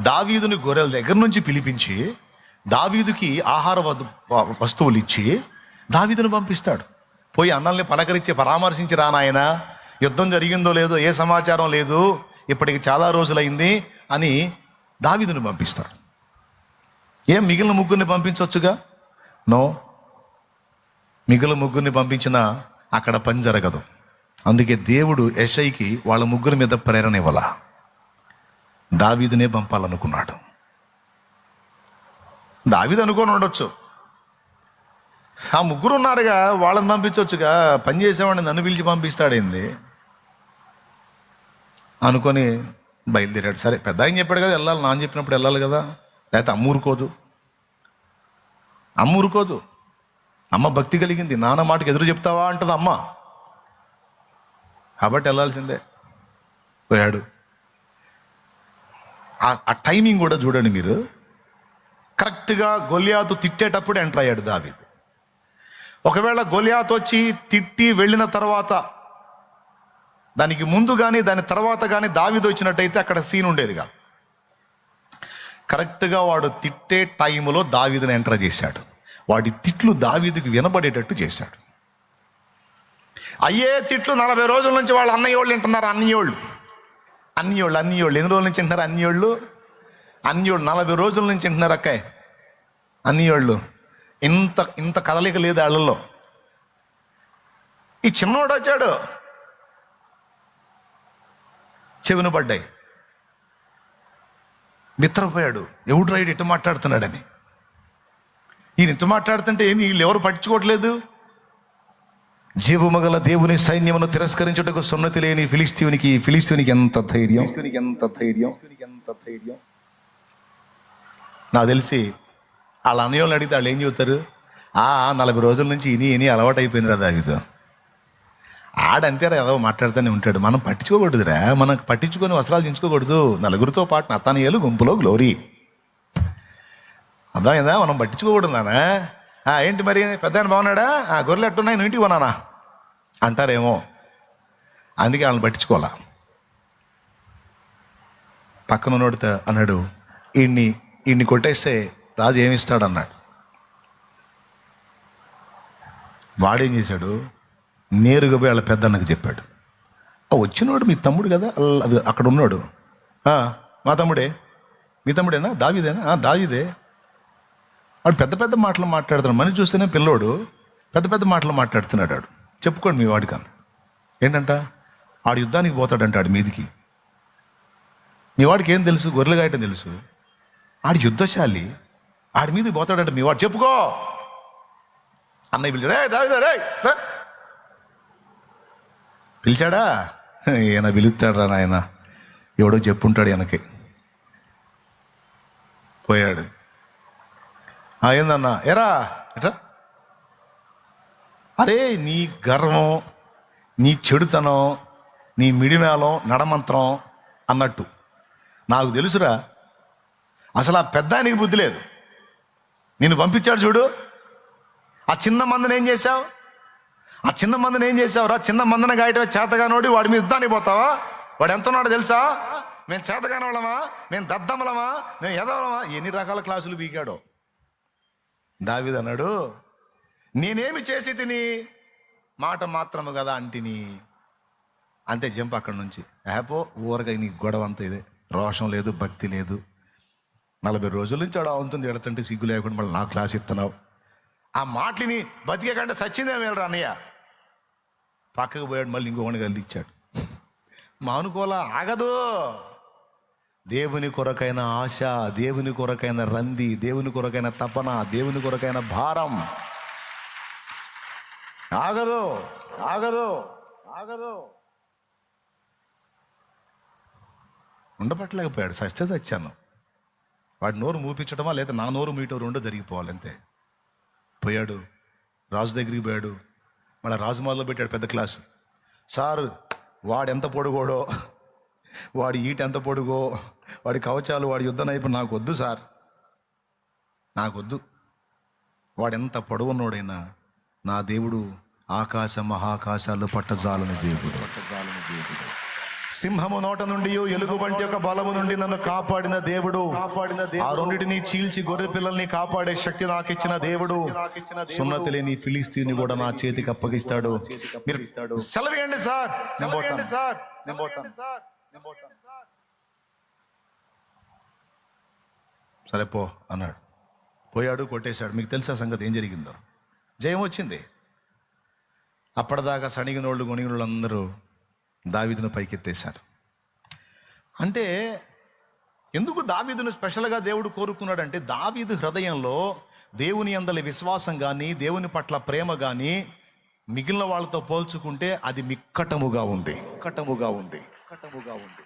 దావీదుని గొర్రెల దగ్గర నుంచి పిలిపించి దావీదుకి ఆహార వస్తువులు ఇచ్చి దావీదును పంపిస్తాడు. పోయి అందరిని పలకరించి పరామర్శించి రా నాయన యుద్ధం జరిగిందో లేదో ఏ సమాచారం లేదు ఇప్పటికి చాలా రోజులైంది అని దావీదుని పంపిస్తాడు. ఏం మిగిలిన ముగ్గురిని పంపించవచ్చుగా నో. మిగిలిన ముగ్గురిని పంపించినా అక్కడ పని జరగదు. అందుకే దేవుడు యశైకి వాళ్ళ ముగ్గురి మీద ప్రేరణ ఇవ్వాల? దావీదునే పంపాలనుకున్నాడు. దావీదు అనుకొని ఉండొచ్చు. ఆ ముగ్గురు ఉన్నారుగా వాళ్ళని పంపించవచ్చుగా పని చేసేవాడిని నన్ను పిలిచి పంపిస్తాడేంది? అనుకొని బయలుదేరాడు. సరే పెద్ద ఆయన చెప్పాడు కదా వెళ్ళాలి నాన్న చెప్పినప్పుడు వెళ్ళాలి కదా. లేకపోతే అమ్మ ఊరుకోదు. అమ్మ ఊరుకోదు. అమ్మ భక్తి కలిగింది. నాన్న మాటకి ఎదురు చెప్తావా అంటది అమ్మ. కాబట్టి వెళ్ళాల్సిందే. పోయాడు. ఆ- టైమింగ్ కూడా చూడండి మీరు. కరెక్ట్గా గొలియాతు తిట్టేటప్పుడు ఎంటర్ అయ్యాడు దావీదు. ఒకవేళ గొలియాతు వచ్చి తిట్టి వెళ్ళిన తర్వాత దానికి ముందు కానీ దాని తర్వాత కానీ దావిది వచ్చినట్టయితే అక్కడ సీన్ ఉండేది కరెక్ట్గా వాడు తిట్టే టైంలో దావీదుని ఎంటర్ చేశాడు. వాడి తిట్లు దావీదుకి వినబడేటట్టు చేశాడు. అయ్యే తిట్లు నలభై రోజుల నుంచి వాళ్ళు అన్నయ్యోళ్ళు వింటున్నారు అన్నయ్యోళ్ళు. అన్నయ్యోళ్ళు అన్నయ్యోళ్ళు ఎన్ని రోజుల నుంచి వింటున్నారు అన్నయ్యోళ్ళు అన్నియోళ్ళు నలభై రోజుల నుంచి తింటున్నారు అక్కాయ్ అన్నియోళ్ళు ఇంత ఇంత కదలిక లేదు వాళ్ళలో ఈ చిన్నోడు వచ్చాడు. చెవిన పడ్డాయి. బిత్తరపోయాడు ఎవడు రైడ్ ఇటు మాట్లాడుతున్నాడని? ఈయన ఇటు మాట్లాడుతుంటే ఏంది? వీళ్ళు ఎవరు పట్టించుకోవట్లేదు? జీవమగల దేవుని సైన్యమును తిరస్కరించుటకు సున్నతి లేని ఫిలిస్తీవునికి ఫిలిస్తీవునికి ఎంత ధైర్యం? ఎంత ధైర్యం? ఎంత ధైర్యం? నాకు తెలిసి వాళ్ళ అన్నయ్యలను అడిగితే వాళ్ళు ఏం చెబుతారు? ఆ నలభై రోజుల నుంచి ఇని ఇని అలవాటు అయిపోయింది కదా దావితో ఆడంతేరా ఏదో మాట్లాడుతూనే ఉంటాడు. మనం పట్టించుకోకూడదురా. మనం పట్టించుకొని వస్త్రాలు దించుకోకూడదు నలుగురితో పాటు నత్తనయ్యలు గుంపులో గ్లోరీ అర్థమైందా? మనం పట్టించుకోకూడదు నానా? ఏంటి మరి? పెద్ద ఆయన బాగున్నాడా? ఆ గొర్రెలు ఎట్టున్నాయి? నువ్వు ఇంటికి పోనానా? అంటారేమో. అందుకే వాళ్ళని పట్టించుకోవాలా. పక్కన ఉన్నోడితో అన్నాడు ఈయన్ని ఈయన్ని కొట్టేస్తే రాజు ఏమిస్తాడు అన్నాడు వాడేం చేశాడు? నేరుగా పోయి వాళ్ళ పెద్దన్నకు చెప్పాడు. ఆ వచ్చినోడు మీ తమ్ముడు కదా? అది అక్కడ ఉన్నాడు. మా తమ్ముడే? మీ తమ్ముడేనా? దావిదేనా? దావిదే. వాడు పెద్ద పెద్ద మాటలు మాట్లాడుతున్నాడు మనిషి చూస్తేనే పిల్లోడు పెద్ద పెద్ద మాటలు మాట్లాడుతున్నాడు వాడు. చెప్పుకోండి మీ వాడికి అని ఏంటంట? ఆడు యుద్ధానికి పోతాడంట ఆడి మీదికి. మీ వాడికి ఏం తెలుసు? గొర్రెలు గాయటం తెలుసు. ఆడి యుద్ధశాలి. ఆడి మీదకి పోతాడంట మీ వాడు. చెప్పుకో! అన్నయ్య పిలిచాడు రే. పిలిచాడా? ఈయన పిలుస్తాడు రా నాయన. ఎవడో చెప్పుంటాడు వెనకే పోయాడు. ఏందన్నా? ఎరా ఎట్రా? అరే నీ గర్వం నీ చెడుతనం నీ మిడిమేళం నడమంత్రం అన్నట్టు. నాకు తెలుసురా అసలు ఆ పెద్ద ఆయనకి బుద్ధి లేదు. నిన్ను పంపించాడు చూడు. ఆ చిన్న మందని ఏం చేశావు? ఆ చిన్న మందని ఏం చేసావురా చిన్న మందన గాయటం చేతగానోడి వాడి మీద యుద్ధానికి పోతావా? వాడు ఎంత ఉన్నాడో తెలుసా? మేము చేతగాని వాళ్ళమా? మేము దద్దమ్మలమా? మేము ఎదవలమా ఎన్ని రకాల క్లాసులు బీకాడో. దావిదన్నాడు నేనేమి చేసి తిని? మాట మాత్రము కదా అంటిని. అంతే జంప్ అక్కడి నుంచి. యాపో ఊరగా నీ గొడవ అంతా ఇదే. రోషం లేదు భక్తి లేదు. నలభై రోజుల నుంచి ఆడ అవుతుంది ఎడతంటే సిగ్గు లేకుండా మళ్ళీ నా క్లాస్ ఇస్తున్నావు ఆ మాటలిని బతికే కంటే సచ్చిందే అన్నయ్య. పక్కకు పోయాడు మళ్ళీ ఇంకొకటి కలిదిచ్చాడు. మానుకోల ఆగదు. దేవుని కొరకైన ఆశ దేవుని కొరకైన రంది దేవుని కొరకైన తపన దేవుని కొరకైన భారం. ఆగదు ఆగదు ఆగదు. ఉండపట్టలేకపోయాడు. సస్తే చచ్చాను వాడి నోరు మూపించడమా లేదా నా నోరు మీటో రెండో జరిగిపోవాలి అంతే. పోయాడు రాజు దగ్గరికి పోయాడు. మళ్ళీ రాజు మొదలు పెట్టాడు పెద్ద క్లాసు. సార్ వాడు ఎంత పొడుగోడో వాడి ఈట ఎంత పొడుగో వాడి కవచాలు వాడి యుద్ధ నైపుణ్యం నాకు వద్దు సార్. నాకొద్దు. వాడెంత పొడవున్నోడైనా నా దేవుడు ఆకాశ మహాకాశాలు పట్టజాలని దేవుడు. సింహము నోట నుండి ఎలుగు వంటి యొక్క బలము నుండి నన్ను కాపాడిన దేవుడు. కాపాడిన ఆ రెండింటిని చీల్చి గొర్రె పిల్లల్ని కాపాడే శక్తి నాకు ఇచ్చిన దేవుడు. సున్నతి లేని ఫిలిస్తీని కూడా నా చేతికి అప్పగిస్తాడు. మీరు సెలవేయండి సార్. నేను పోతాను. సార్. నేను పోతాను. నేను పోతాను సరే పో అన్నాడు. పోయాడు కొట్టేశాడు. మీకు తెలుసా సంగతి? ఏం జరిగిందో? జయం వచ్చింది. అప్పటిదాకా సణిగినోళ్ళు గొణిగినోళ్ళు అందరూ దావీదును పైకెత్తేశారు. అంటే ఎందుకు దావీదును స్పెషల్గా దేవుడు కోరుకున్నాడంటే దావీదు హృదయంలో దేవుని అందలి విశ్వాసం కానీ దేవుని పట్ల ప్రేమ కానీ మిగిలిన వాళ్ళతో పోల్చుకుంటే అది మిక్కటముగా ఉంది. కట్టముగా ఉంది. కట్టముగా ఉంది.